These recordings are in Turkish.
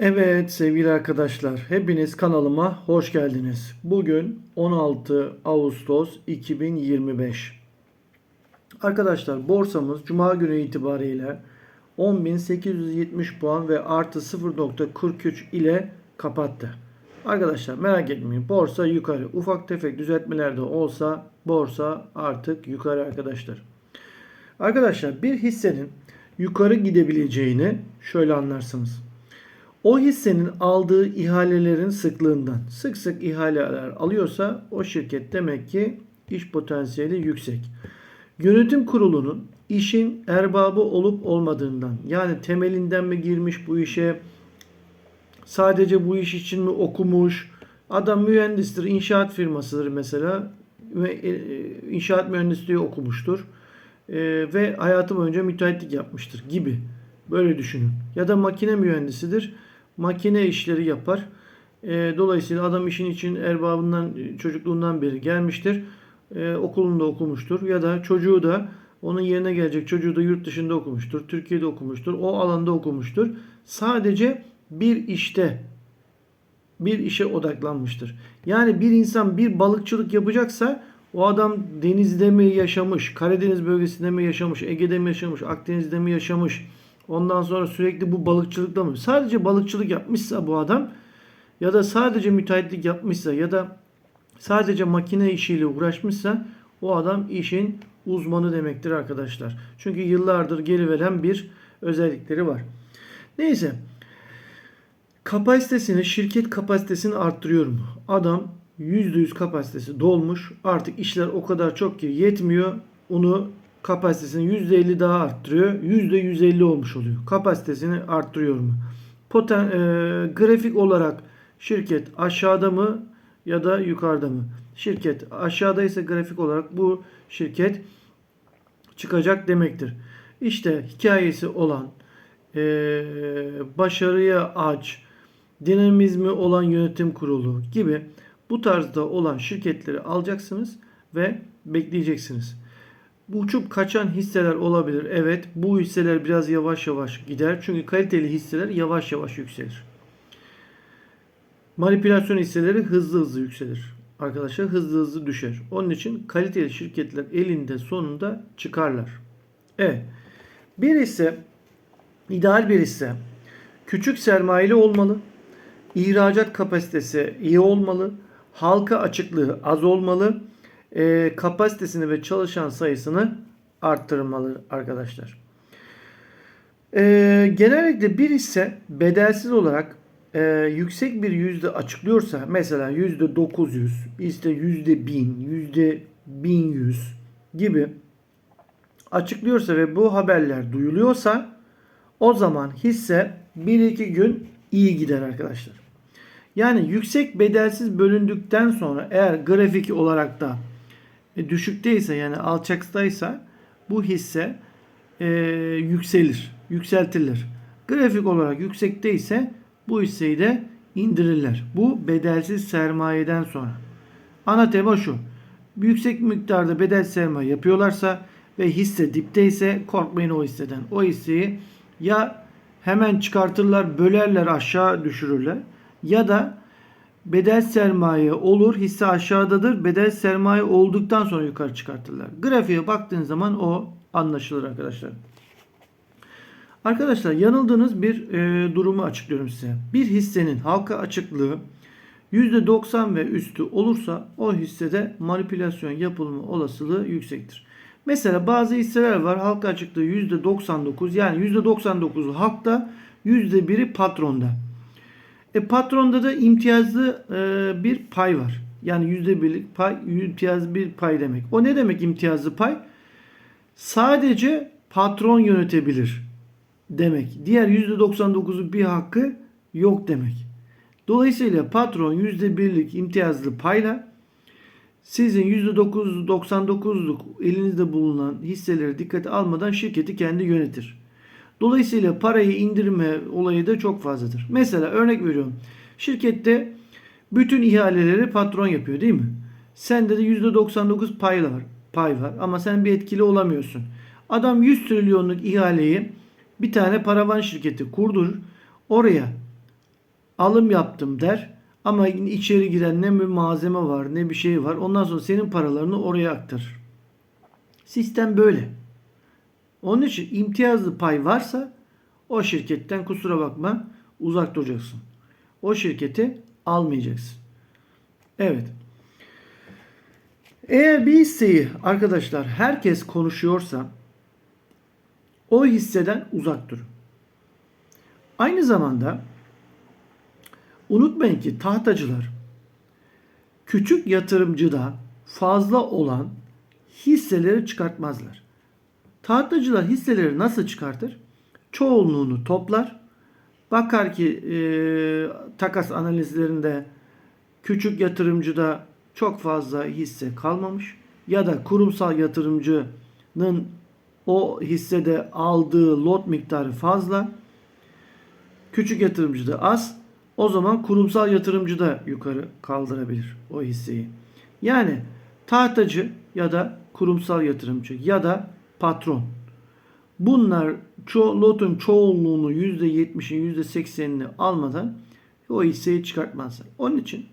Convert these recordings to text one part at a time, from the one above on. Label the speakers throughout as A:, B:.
A: Evet sevgili arkadaşlar, hepiniz kanalıma hoş geldiniz. Bugün 16 Ağustos 2025. Arkadaşlar borsamız Cuma günü itibariyle 10.870 puan ve artı 0.43 ile kapattı. Arkadaşlar merak etmeyin borsa yukarı. Ufak tefek düzeltmeler de olsa borsa artık yukarı arkadaşlar. Arkadaşlar bir hissenin yukarı gidebileceğini şöyle anlarsınız. O hissenin aldığı ihalelerin sıklığından. Sık sık ihaleler alıyorsa o şirket demek ki iş potansiyeli yüksek. Yönetim kurulunun işin erbabı olup olmadığından yani temelinden mi girmiş bu işe sadece bu iş için mi okumuş adam mühendistir inşaat firmasıdır mesela ve e, inşaat mühendisliği okumuştur E, ve hayatı boyunca müteahhitlik yapmıştır gibi. Böyle düşünün. Ya da makine mühendisidir makine işleri yapar. E, dolayısıyla adam işin için erbabından çocukluğundan beri gelmiştir. E, okulunda okumuştur ya da çocuğu da onun yerine gelecek çocuğu da yurt dışında okumuştur. Türkiye'de okumuştur. O alanda okumuştur. Sadece bir işte bir işe odaklanmıştır. Yani bir insan bir balıkçılık yapacaksa o adam denizde mi yaşamış, Karadeniz bölgesinde mi yaşamış, Ege'de mi yaşamış, Akdeniz'de mi yaşamış, Ondan sonra sürekli bu balıkçılıkla mı? Sadece balıkçılık yapmışsa bu adam ya da sadece müteahhitlik yapmışsa ya da sadece makine işiyle uğraşmışsa o adam işin uzmanı demektir arkadaşlar. Çünkü yıllardır geri veren bir özellikleri var. Neyse. Kapasitesini, şirket kapasitesini arttırıyor mu? Adam %100 kapasitesi dolmuş. Artık işler o kadar çok ki yetmiyor. Onu kapasitesini %50 daha arttırıyor. %150 olmuş oluyor. Kapasitesini arttırıyor mu? Poten, e, grafik olarak şirket aşağıda mı ya da yukarıda mı? Şirket aşağıdaysa grafik olarak bu şirket çıkacak demektir. İşte hikayesi olan e, başarıya aç, dinamizmi olan yönetim kurulu gibi bu tarzda olan şirketleri alacaksınız ve bekleyeceksiniz. Bu uçup kaçan hisseler olabilir. Evet bu hisseler biraz yavaş yavaş gider. Çünkü kaliteli hisseler yavaş yavaş yükselir. Manipülasyon hisseleri hızlı hızlı yükselir. Arkadaşlar hızlı hızlı düşer. Onun için kaliteli şirketler elinde sonunda çıkarlar. Evet. Bir hisse ideal bir hisse küçük sermayeli olmalı. İhracat kapasitesi iyi olmalı. Halka açıklığı az olmalı e, kapasitesini ve çalışan sayısını arttırmalı arkadaşlar. E, genellikle bir hisse bedelsiz olarak e, yüksek bir yüzde açıklıyorsa mesela yüzde 900, işte yüzde 1000, yüzde 1100 gibi açıklıyorsa ve bu haberler duyuluyorsa o zaman hisse 1-2 gün iyi gider arkadaşlar. Yani yüksek bedelsiz bölündükten sonra eğer grafik olarak da e, düşükteyse yani alçaktaysa bu hisse e, yükselir, yükseltilir. Grafik olarak yüksekteyse bu hisseyi de indirirler. Bu bedelsiz sermayeden sonra. Ana tema şu. Yüksek miktarda bedel sermaye yapıyorlarsa ve hisse dipteyse korkmayın o hisseden. O hisseyi ya hemen çıkartırlar, bölerler, aşağı düşürürler ya da bedel sermaye olur. Hisse aşağıdadır. Bedel sermaye olduktan sonra yukarı çıkartırlar. Grafiğe baktığın zaman o anlaşılır arkadaşlar. Arkadaşlar yanıldığınız bir e, durumu açıklıyorum size. Bir hissenin halka açıklığı %90 ve üstü olursa o hissede manipülasyon yapılma olasılığı yüksektir. Mesela bazı hisseler var halka açıklığı %99 yani %99'u halkta %1'i patronda. E, patronda da imtiyazlı e, bir pay var. Yani yüzde birlik pay, imtiyazlı bir pay demek. O ne demek imtiyazlı pay? Sadece patron yönetebilir demek. Diğer yüzde 99'u bir hakkı yok demek. Dolayısıyla patron yüzde birlik imtiyazlı payla sizin yüzde 99'luk elinizde bulunan hisseleri dikkate almadan şirketi kendi yönetir. Dolayısıyla parayı indirme olayı da çok fazladır. Mesela örnek veriyorum. Şirkette bütün ihaleleri patron yapıyor değil mi? Sende de %99 pay var, pay var ama sen bir etkili olamıyorsun. Adam 100 trilyonluk ihaleyi bir tane paravan şirketi kurdurur. Oraya alım yaptım der. Ama içeri giren ne bir malzeme var ne bir şey var. Ondan sonra senin paralarını oraya aktarır. Sistem böyle. Onun için imtiyazlı pay varsa o şirketten kusura bakma uzak duracaksın. O şirketi almayacaksın. Evet. Eğer bir hisseyi arkadaşlar herkes konuşuyorsa o hisseden uzak durun. Aynı zamanda unutmayın ki tahtacılar küçük yatırımcıda fazla olan hisseleri çıkartmazlar. Tahtacılar hisseleri nasıl çıkartır? Çoğunluğunu toplar. Bakar ki e, takas analizlerinde küçük yatırımcıda çok fazla hisse kalmamış ya da kurumsal yatırımcının o hissede aldığı lot miktarı fazla. Küçük yatırımcıda az. O zaman kurumsal yatırımcı da yukarı kaldırabilir o hisseyi. Yani tahtacı ya da kurumsal yatırımcı ya da patron. Bunlar ço lotun çoğunluğunu %70'in %80'ini almadan o hisseyi çıkartmazlar. Onun için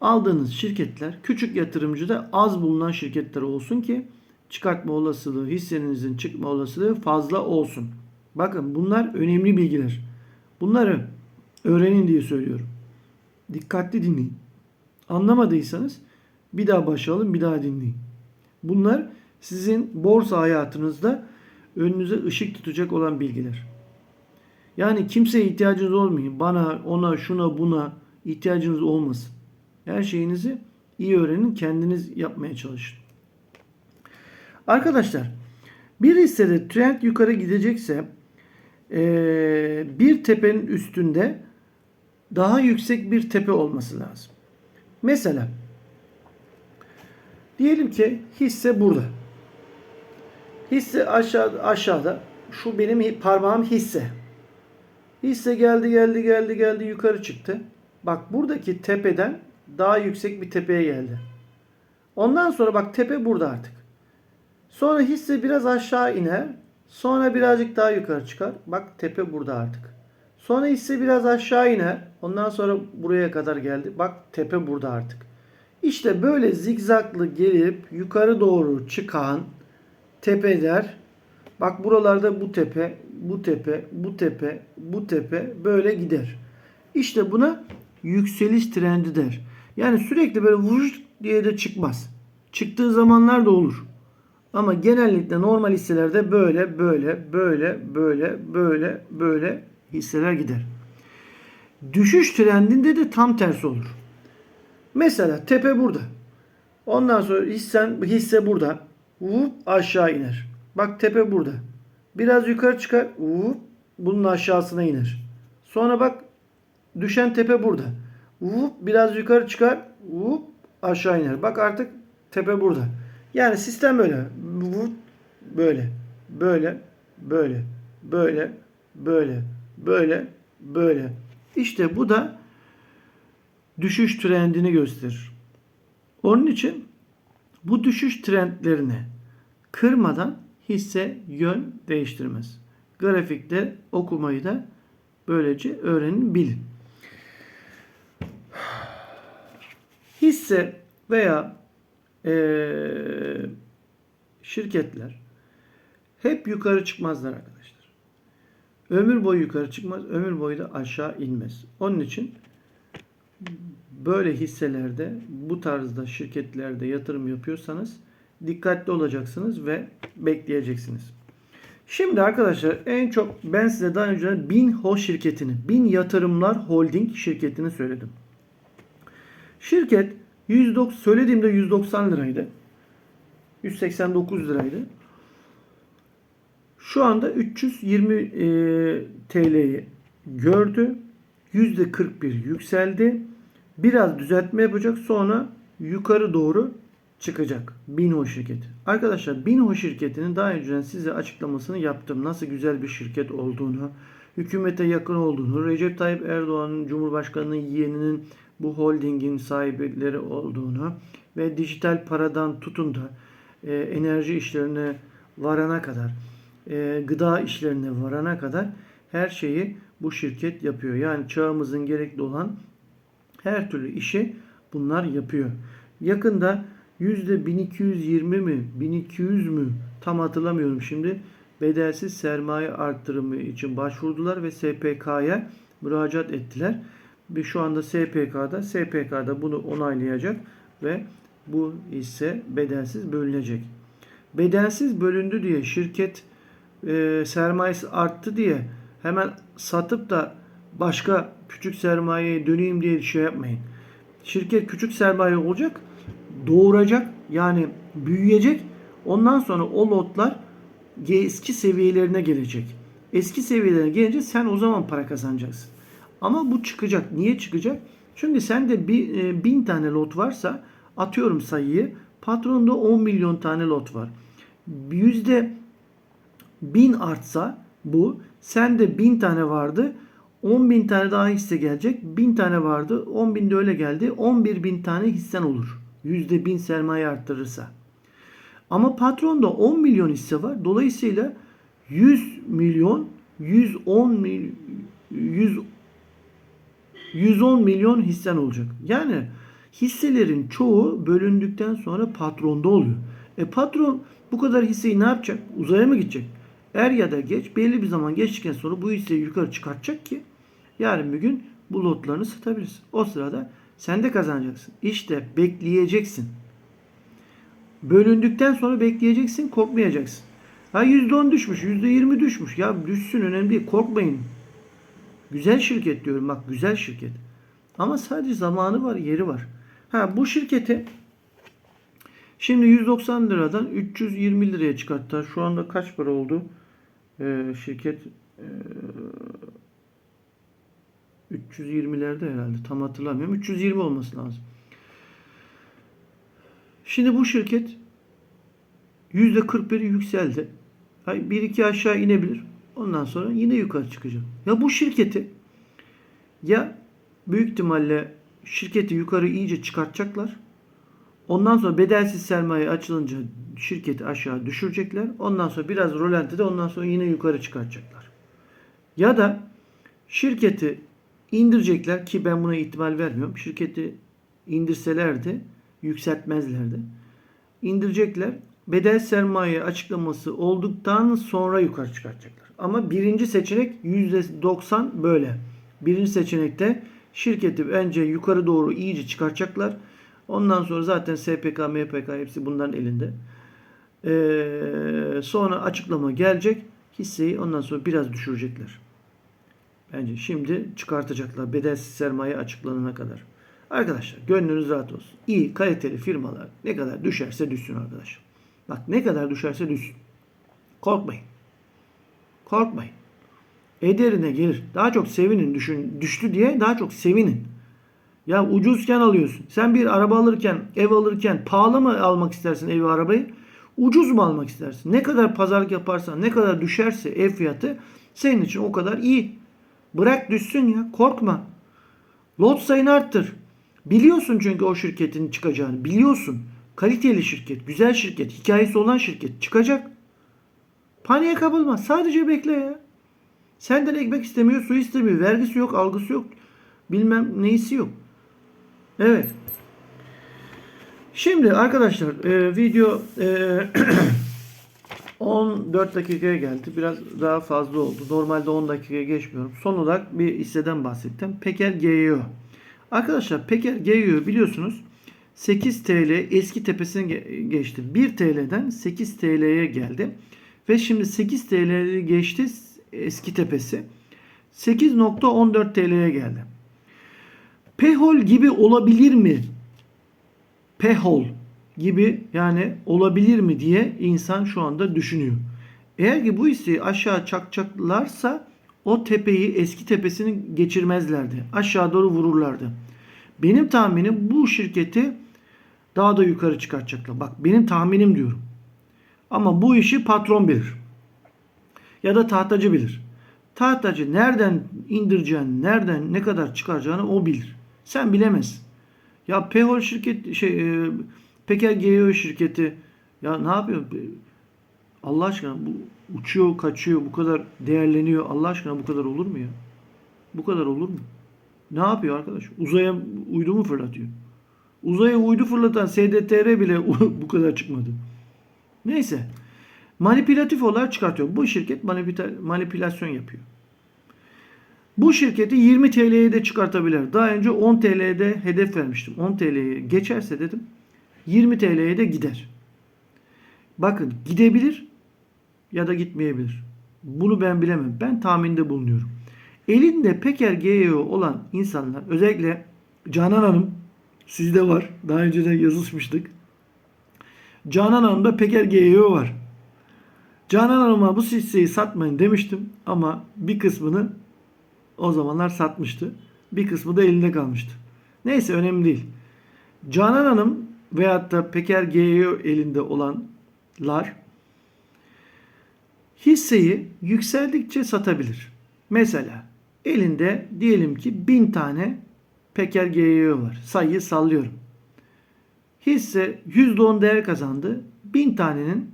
A: aldığınız şirketler küçük yatırımcıda az bulunan şirketler olsun ki çıkartma olasılığı, hissenizin çıkma olasılığı fazla olsun. Bakın bunlar önemli bilgiler. Bunları öğrenin diye söylüyorum. Dikkatli dinleyin. Anlamadıysanız bir daha başlayalım, bir daha dinleyin. Bunlar sizin borsa hayatınızda önünüze ışık tutacak olan bilgiler. Yani kimseye ihtiyacınız olmayın. Bana, ona, şuna, buna ihtiyacınız olmasın. Her şeyinizi iyi öğrenin, kendiniz yapmaya çalışın. Arkadaşlar, bir hissede trend yukarı gidecekse bir tepenin üstünde daha yüksek bir tepe olması lazım. Mesela diyelim ki hisse burada. Hisse aşağı, aşağıda. Şu benim parmağım hisse. Hisse geldi geldi geldi geldi yukarı çıktı. Bak buradaki tepeden daha yüksek bir tepeye geldi. Ondan sonra bak tepe burada artık. Sonra hisse biraz aşağı iner. Sonra birazcık daha yukarı çıkar. Bak tepe burada artık. Sonra hisse biraz aşağı iner. Ondan sonra buraya kadar geldi. Bak tepe burada artık. İşte böyle zigzaglı gelip yukarı doğru çıkan tepeler bak buralarda bu tepe, bu tepe, bu tepe, bu tepe böyle gider. İşte buna yükseliş trendi der. Yani sürekli böyle vuruş diye de çıkmaz. Çıktığı zamanlar da olur. Ama genellikle normal hisselerde böyle böyle böyle böyle böyle böyle hisseler gider. Düşüş trendinde de tam tersi olur. Mesela tepe burada. Ondan sonra hissen, hisse burada. Vup aşağı iner. Bak tepe burada. Biraz yukarı çıkar. Vup bunun aşağısına iner. Sonra bak düşen tepe burada. Vup biraz yukarı çıkar. Vup aşağı iner. Bak artık tepe burada. Yani sistem böyle. Vup böyle. Böyle. Böyle. Böyle. Böyle. Böyle. Böyle. İşte bu da düşüş trendini gösterir. Onun için bu düşüş trendlerini kırmadan hisse yön değiştirmez. Grafikte okumayı da böylece öğrenin bilin. Hisse veya eee, şirketler hep yukarı çıkmazlar arkadaşlar. Ömür boyu yukarı çıkmaz, ömür boyu da aşağı inmez. Onun için böyle hisselerde bu tarzda şirketlerde yatırım yapıyorsanız dikkatli olacaksınız ve bekleyeceksiniz. Şimdi arkadaşlar en çok ben size daha önce Binho şirketini, Bin Yatırımlar Holding şirketini söyledim. Şirket 190 söylediğimde 190 liraydı. 189 liraydı. Şu anda 320 e, TL'yi gördü. %41 yükseldi. Biraz düzeltme yapacak sonra yukarı doğru çıkacak. Binho şirketi. Arkadaşlar Binho şirketinin daha önceden size açıklamasını yaptım. Nasıl güzel bir şirket olduğunu, hükümete yakın olduğunu, Recep Tayyip Erdoğan'ın Cumhurbaşkanı'nın yeğeninin bu holdingin sahipleri olduğunu ve dijital paradan tutun da e, enerji işlerine varana kadar, e, gıda işlerine varana kadar her şeyi bu şirket yapıyor. Yani çağımızın gerekli olan her türlü işi bunlar yapıyor. Yakında yüzde 1220 mi 1200 mü tam hatırlamıyorum şimdi bedelsiz sermaye arttırımı için başvurdular ve SPK'ya müracaat ettiler. Ve şu anda SPK'da SPK'da bunu onaylayacak ve bu hisse bedelsiz bölünecek. Bedelsiz bölündü diye şirket e, sermayesi arttı diye hemen satıp da başka küçük sermayeye döneyim diye şey yapmayın. Şirket küçük sermaye olacak, doğuracak yani büyüyecek. Ondan sonra o lotlar eski seviyelerine gelecek. Eski seviyelerine gelince sen o zaman para kazanacaksın. Ama bu çıkacak. Niye çıkacak? Çünkü sende bir, e, bin tane lot varsa atıyorum sayıyı patronda 10 milyon tane lot var. Yüzde bin artsa bu sende bin tane vardı 10 bin tane daha hisse gelecek. 1000 tane vardı. 10 bin de öyle geldi. 11 bin tane hissen olur. Yüzde bin sermaye arttırırsa. Ama patronda 10 milyon hisse var. Dolayısıyla 100 milyon 110 mil, 100 110 milyon hissen olacak. Yani hisselerin çoğu bölündükten sonra patronda oluyor. E patron bu kadar hisseyi ne yapacak? Uzaya mı gidecek? Er ya da geç belli bir zaman geçtikten sonra bu hisseyi yukarı çıkartacak ki yarın bir gün bu lotlarını satabilirsin. O sırada sen de kazanacaksın. İşte bekleyeceksin. Bölündükten sonra bekleyeceksin, korkmayacaksın. Ha %10 düşmüş, %20 düşmüş. Ya düşsün önemli değil. Korkmayın. Güzel şirket diyorum bak güzel şirket. Ama sadece zamanı var, yeri var. Ha bu şirketi şimdi 190 liradan 320 liraya çıkarttılar. Şu anda kaç para oldu? Ee, şirket 320'lerde herhalde. Tam hatırlamıyorum. 320 olması lazım. Şimdi bu şirket %41 yükseldi. Bir iki aşağı inebilir. Ondan sonra yine yukarı çıkacak. Ya bu şirketi ya büyük ihtimalle şirketi yukarı iyice çıkartacaklar. Ondan sonra bedelsiz sermaye açılınca şirketi aşağı düşürecekler. Ondan sonra biraz rolantide ondan sonra yine yukarı çıkartacaklar. Ya da şirketi indirecekler ki ben buna ihtimal vermiyorum. Şirketi indirselerdi yükseltmezlerdi. İndirecekler. Bedel sermaye açıklaması olduktan sonra yukarı çıkartacaklar. Ama birinci seçenek %90 böyle. Birinci seçenekte şirketi önce yukarı doğru iyice çıkartacaklar. Ondan sonra zaten SPK, MPK hepsi bunların elinde. Ee, sonra açıklama gelecek. Hisseyi ondan sonra biraz düşürecekler. Bence şimdi çıkartacaklar bedelsiz sermaye açıklanana kadar. Arkadaşlar gönlünüz rahat olsun. İyi kaliteli firmalar ne kadar düşerse düşsün arkadaşlar. Bak ne kadar düşerse düşsün. Korkmayın. Korkmayın. Ederine gelir. Daha çok sevinin düşün, düştü diye daha çok sevinin. Ya ucuzken alıyorsun. Sen bir araba alırken, ev alırken pahalı mı almak istersin evi arabayı? Ucuz mu almak istersin? Ne kadar pazarlık yaparsan, ne kadar düşerse ev fiyatı senin için o kadar iyi. Bırak düşsün ya. Korkma. Lot sayını arttır. Biliyorsun çünkü o şirketin çıkacağını. Biliyorsun. Kaliteli şirket, güzel şirket, hikayesi olan şirket çıkacak. Paniğe kapılma. Sadece bekle ya. Senden ekmek istemiyor, su istemiyor. Vergisi yok, algısı yok. Bilmem neyisi yok. Evet. Şimdi arkadaşlar e, video e, 14 dakikaya geldi. Biraz daha fazla oldu. Normalde 10 dakikaya geçmiyorum. Son olarak bir hisseden bahsettim. Peker GEO. Arkadaşlar Peker GEO biliyorsunuz 8 TL eski tepesini geçti. 1 TL'den 8 TL'ye geldi. Ve şimdi 8 TL'yi geçti eski tepesi. 8.14 TL'ye geldi. Pehol gibi olabilir mi? Pehol gibi yani olabilir mi diye insan şu anda düşünüyor. Eğer ki bu hisseyi aşağı çakacaklarsa o tepeyi eski tepesini geçirmezlerdi. Aşağı doğru vururlardı. Benim tahminim bu şirketi daha da yukarı çıkartacaklar. Bak benim tahminim diyorum. Ama bu işi patron bilir. Ya da tahtacı bilir. Tahtacı nereden indireceğini, nereden ne kadar çıkaracağını o bilir. Sen bilemezsin. Ya Pehol şirket şey e, Peker GEO şirketi ya ne yapıyor? Allah aşkına bu uçuyor, kaçıyor, bu kadar değerleniyor. Allah aşkına bu kadar olur mu ya? Bu kadar olur mu? Ne yapıyor arkadaş? Uzaya uydu mu fırlatıyor? Uzaya uydu fırlatan SDTR bile bu kadar çıkmadı. Neyse. Manipülatif olarak çıkartıyor. Bu şirket manipüla- manipülasyon yapıyor. Bu şirketi 20 TL'ye de çıkartabilir. Daha önce 10 TL'de hedef vermiştim. 10 TL'ye geçerse dedim 20 TL'ye de gider. Bakın gidebilir ya da gitmeyebilir. Bunu ben bilemem. Ben tahminde bulunuyorum. Elinde Peker GEO olan insanlar özellikle Canan Hanım sizde var. Daha önceden yazışmıştık. Canan Hanım'da Peker GEO var. Canan Hanım'a bu hisseyi satmayın demiştim ama bir kısmını o zamanlar satmıştı. Bir kısmı da elinde kalmıştı. Neyse önemli değil. Canan Hanım veyahut da Peker GEO elinde olanlar hisseyi yükseldikçe satabilir. Mesela elinde diyelim ki 1000 tane Peker GEO var. Sayıyı sallıyorum. Hisse %10 değer kazandı. 1000 tanenin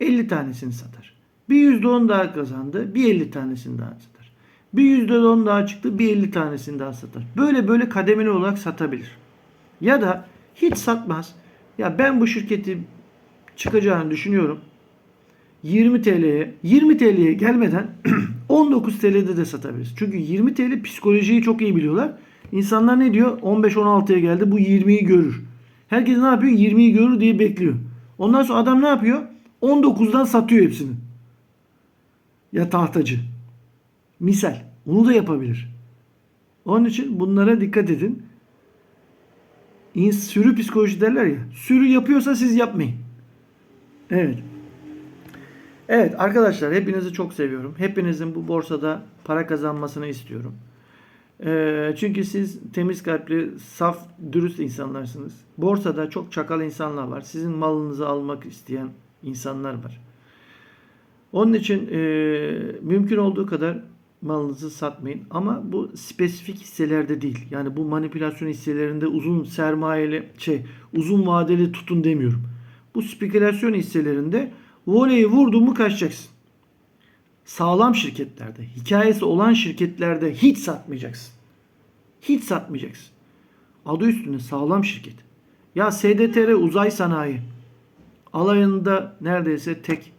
A: 50 tanesini satar. Bir %10 daha kazandı. Bir 50 tanesini daha satar. Bir %10 daha çıktı. Bir 50 tanesini daha satar. Böyle böyle kademeli olarak satabilir. Ya da hiç satmaz. Ya ben bu şirketi çıkacağını düşünüyorum. 20 TL'ye 20 TL'ye gelmeden 19 TL'de de satabiliriz. Çünkü 20 TL psikolojiyi çok iyi biliyorlar. İnsanlar ne diyor? 15-16'ya geldi bu 20'yi görür. Herkes ne yapıyor? 20'yi görür diye bekliyor. Ondan sonra adam ne yapıyor? 19'dan satıyor hepsini. Ya tahtacı. Misal. Onu da yapabilir. Onun için bunlara dikkat edin. Sürü psikoloji derler ya. Sürü yapıyorsa siz yapmayın. Evet. Evet arkadaşlar hepinizi çok seviyorum. Hepinizin bu borsada para kazanmasını istiyorum. Ee, çünkü siz temiz kalpli, saf, dürüst insanlarsınız. Borsada çok çakal insanlar var. Sizin malınızı almak isteyen insanlar var. Onun için e, mümkün olduğu kadar malınızı satmayın. Ama bu spesifik hisselerde değil. Yani bu manipülasyon hisselerinde uzun sermayeli şey uzun vadeli tutun demiyorum. Bu spekülasyon hisselerinde voleyi vurdun mu kaçacaksın. Sağlam şirketlerde, hikayesi olan şirketlerde hiç satmayacaksın. Hiç satmayacaksın. Adı üstünde sağlam şirket. Ya SDTR uzay sanayi alayında neredeyse tek.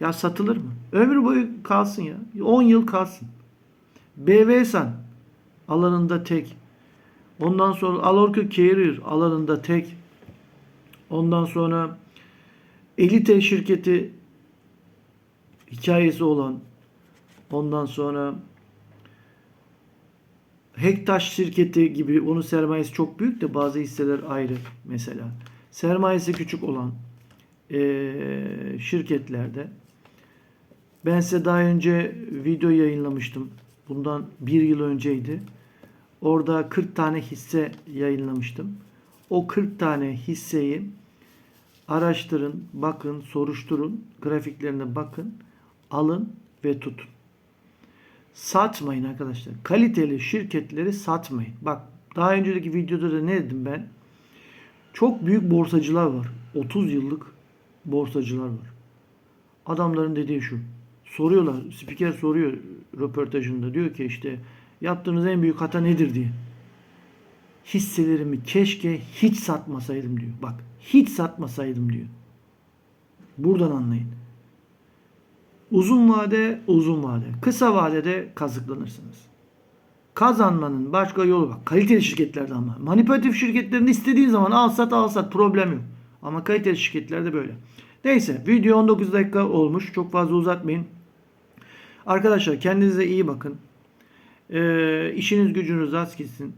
A: Ya satılır mı? Ömür boyu kalsın ya. 10 yıl kalsın. BVSAN alanında tek. Ondan sonra Alorca Carrier alanında tek. Ondan sonra Elite şirketi hikayesi olan ondan sonra Hektaş şirketi gibi onun sermayesi çok büyük de bazı hisseler ayrı mesela. Sermayesi küçük olan eee, şirketlerde ben size daha önce video yayınlamıştım. Bundan bir yıl önceydi. Orada 40 tane hisse yayınlamıştım. O 40 tane hisseyi araştırın, bakın, soruşturun, grafiklerine bakın, alın ve tutun. Satmayın arkadaşlar. Kaliteli şirketleri satmayın. Bak daha önceki videoda da ne dedim ben? Çok büyük borsacılar var. 30 yıllık borsacılar var. Adamların dediği şu. Soruyorlar. Spiker soruyor röportajında. Diyor ki işte yaptığınız en büyük hata nedir diye. Hisselerimi keşke hiç satmasaydım diyor. Bak hiç satmasaydım diyor. Buradan anlayın. Uzun vade, uzun vade. Kısa vadede kazıklanırsınız. Kazanmanın başka yolu var. Kaliteli şirketlerde ama. Manipülatif şirketlerini istediğin zaman al sat al sat problem yok. Ama kaliteli şirketlerde böyle. Neyse video 19 dakika olmuş. Çok fazla uzatmayın. Arkadaşlar kendinize iyi bakın. Ee, işiniz gücünüz az gitsin.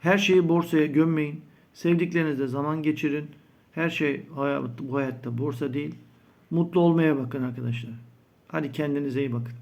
A: Her şeyi borsaya gömmeyin. Sevdiklerinizle zaman geçirin. Her şey bu hayatta borsa değil. Mutlu olmaya bakın arkadaşlar. Hadi kendinize iyi bakın.